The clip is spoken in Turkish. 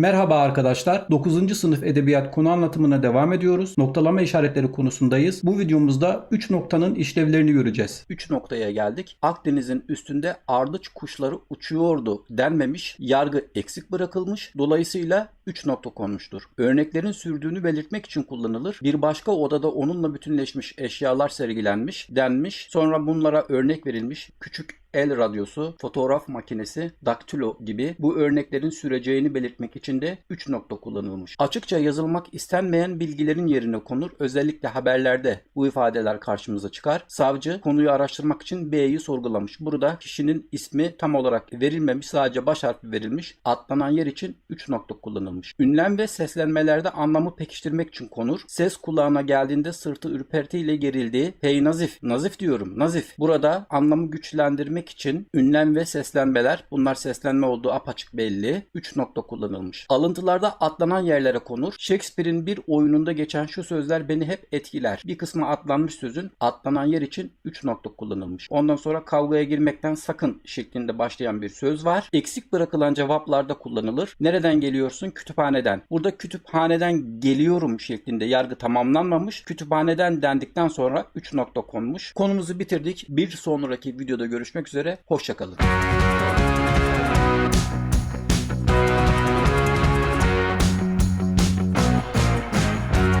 Merhaba arkadaşlar. 9. sınıf edebiyat konu anlatımına devam ediyoruz. Noktalama işaretleri konusundayız. Bu videomuzda 3 noktanın işlevlerini göreceğiz. 3 noktaya geldik. Akdeniz'in üstünde ardıç kuşları uçuyordu denmemiş, yargı eksik bırakılmış. Dolayısıyla 3 nokta konmuştur. Örneklerin sürdüğünü belirtmek için kullanılır. Bir başka odada onunla bütünleşmiş eşyalar sergilenmiş, denmiş. Sonra bunlara örnek verilmiş. Küçük el radyosu, fotoğraf makinesi, daktilo gibi bu örneklerin süreceğini belirtmek için de 3 nokta kullanılmış. Açıkça yazılmak istenmeyen bilgilerin yerine konur. Özellikle haberlerde bu ifadeler karşımıza çıkar. Savcı konuyu araştırmak için B'yi sorgulamış. Burada kişinin ismi tam olarak verilmemiş, sadece baş harfi verilmiş. Atlanan yer için 3 nokta kullanılmış. Ünlem ve seslenmelerde anlamı pekiştirmek için konur. Ses kulağına geldiğinde sırtı ürpertiyle gerildiği hey nazif, nazif diyorum, nazif. Burada anlamı güçlendirmek için ünlem ve seslenmeler, bunlar seslenme olduğu apaçık belli. 3 nokta kullanılmış. Alıntılarda atlanan yerlere konur. Shakespeare'in bir oyununda geçen şu sözler beni hep etkiler. Bir kısmı atlanmış sözün atlanan yer için 3 nokta kullanılmış. Ondan sonra kavgaya girmekten sakın şeklinde başlayan bir söz var. Eksik bırakılan cevaplarda kullanılır. Nereden geliyorsun? Kütüphaneden. Burada kütüphaneden geliyorum şeklinde yargı tamamlanmamış. Kütüphaneden dendikten sonra 3 nokta konmuş. Konumuzu bitirdik. Bir sonraki videoda görüşmek üzere. Hoşçakalın.